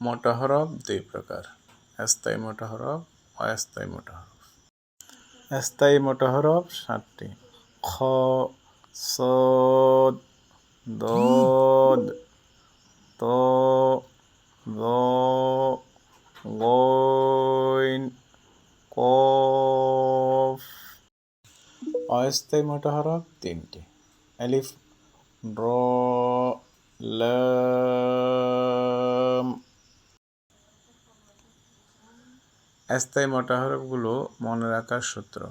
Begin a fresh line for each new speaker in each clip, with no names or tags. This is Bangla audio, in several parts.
মোটা হরফ দুই প্রকার। স্থায়ী মোটা হরফ অস্থায়ী মোটা হরফ স্থায়ী মোটা হরফ সাতটি। খ সদ দদ ত দ গইন কফ অস্থায়ী মোটা হরফ তিনটি। আলিফ র লাম স্থায়ী মোটা হরফগুলো মনে রাখার সূত্র।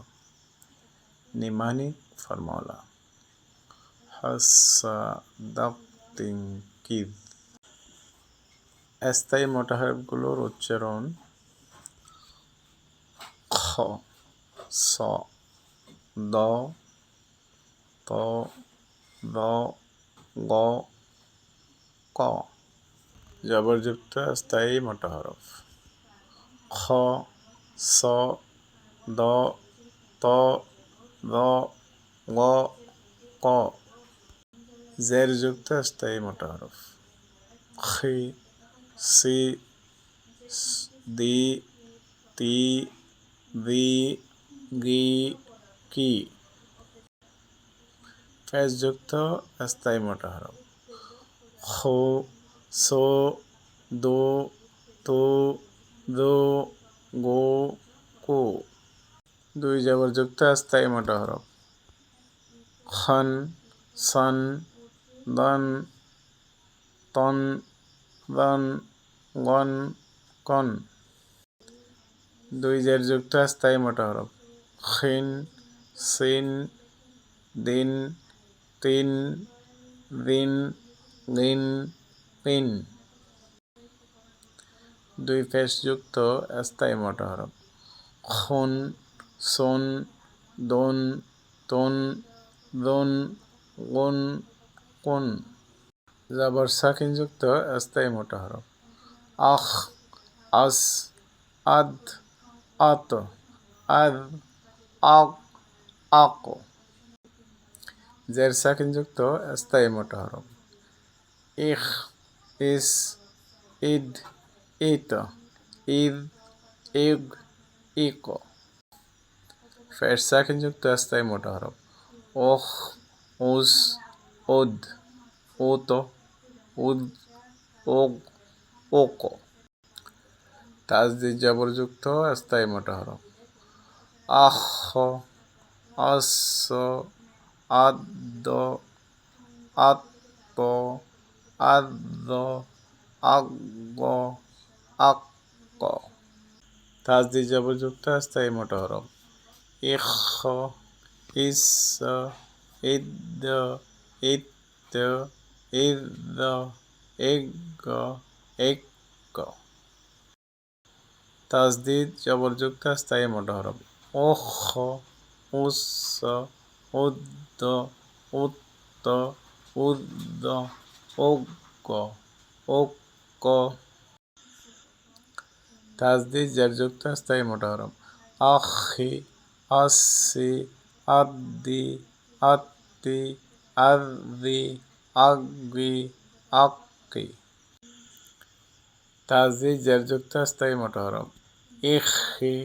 Mnemonic formula. হাসা দাক্তিং কিদ। স্থায়ী মোটা হরফগুলোর উচ্চারণ খ, স, দ, ত দ গ, ক। জবরযুক্ত স্থায়ী মোটা হরফ খ স দ ত দ গ ক জেরযুক্ত স্থায়ী মোটা হরফ খি সি দি তি দি গি কি ফেসযুক্ত স্থায়ী মোটা হরফ খো সো দো তো দো, গো, কো। দুই জবরযুক্ত স্থায়ী মোটা হরফ। খন, সন, দন, তন, দন, গন, কন। দুই জেরযুক্ত স্থায়ী মোটা হরফ। খিন সিন দিন, তিন রিন লিন পিন দুই ফেসযুক্ত স্থায়ী মোটা খুন, সোন, দন, তন, দন, গুন, কুন। জাবর সাকিনযুক্ত স্থায়ী মোটা আখ, আস, আদ, আত, আদ, আক আক। জের সাকিনযুক্ত স্থায়ী মোটা ইখ, ইস, ইদ ইত ইদ ইগ ইক ফের সাকিনযুক্ত স্থায়ী মোটা হরফ ওখ উস উদ উত উদ ওগ ওক তাজদিদ জবরযুক্ত স্থায়ী মোটা হরফ আখ আস আদ আত্ম আদ আক তাজদিদ জবরযুক্ত স্থায়ী মোটা হরফ ইখ, ইস ইদ ইত ইদ ইগ ইক তাজদিদ জবরযুক্ত স্থায়ী মোটা হরফ ওখ, উস, উদ্দ, উত্ত উদ্দ ওগ ওক তাজদিদ, জেরযুক্ত, স্থায়ী মোটা হরফ আখি, আসি আদি আত্তি আদি আগি আকি তাজদিদ, জেরযুক্ত, স্থায়ী মোটা হরফ ইখি,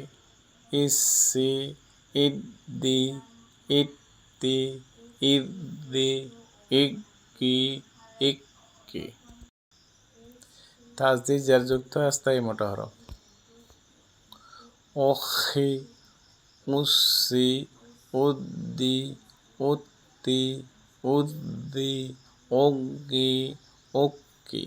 ইসি, ইদ্দি, ইত্তি ইদ্দি ইগ্গি, ইক্কি। তাজদিদ, জেরযুক্ত, স্থায়ী মোটা হরফ ওখি উসি উদ্দি, উত্তি, উদ্দি ওগি ওক্কি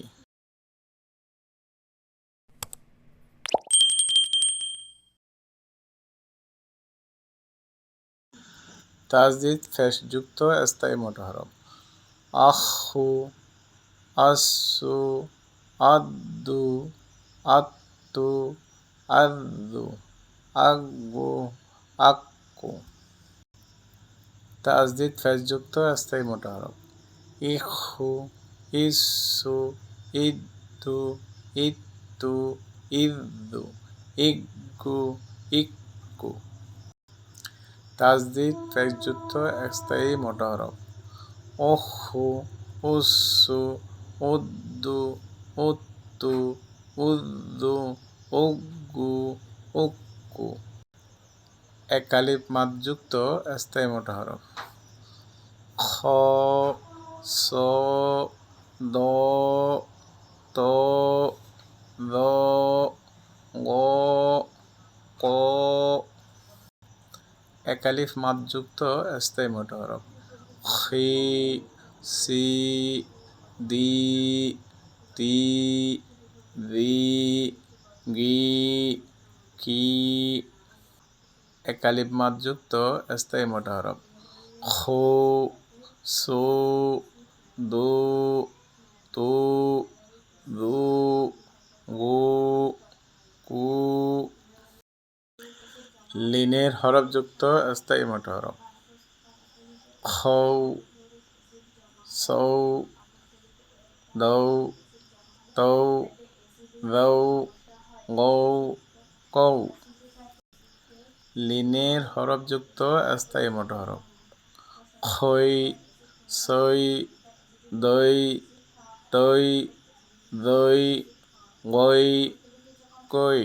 তাজদিদ ফেসযুক্ত স্থায়ী মোটা আখু, আসু আদু আত্তু আদু আগু আক্কু তাজদিদ ফেসযুক্ত স্থায়ী মোটা হরফ ইখু ইসু ইদ্দু ইত্তু ইদ্দু ইগ্গু ইক্কু তাজদিদ ফেসযুক্ত স্থায়ী মোটা হরফ ওহু উসু উদ্দু উত্তু উদ্দু উগ্গু উক্কু একালিপ মাতযুক্ত স্থায়ী মোটা হরফ। খ, স, দ, ত দ গ, ক। একালিফ মাতযুক্ত স্থায়ী মোটা হরফ। খি, সি, দি, তি দি গি কি একালিপ মাতযুক্ত স্থায়ী মোটা হরফ? খো, সো, দো, তো দু গো, কু। লিনের হরফযুক্ত স্থায়ী মোটা হরফ। খৌ সৌ দৌ তৌ দৌ গৌ কৌ লিনের হরফযুক্ত স্থায়ী মোট হরফ। খই সই দই তৈ দই গই কই।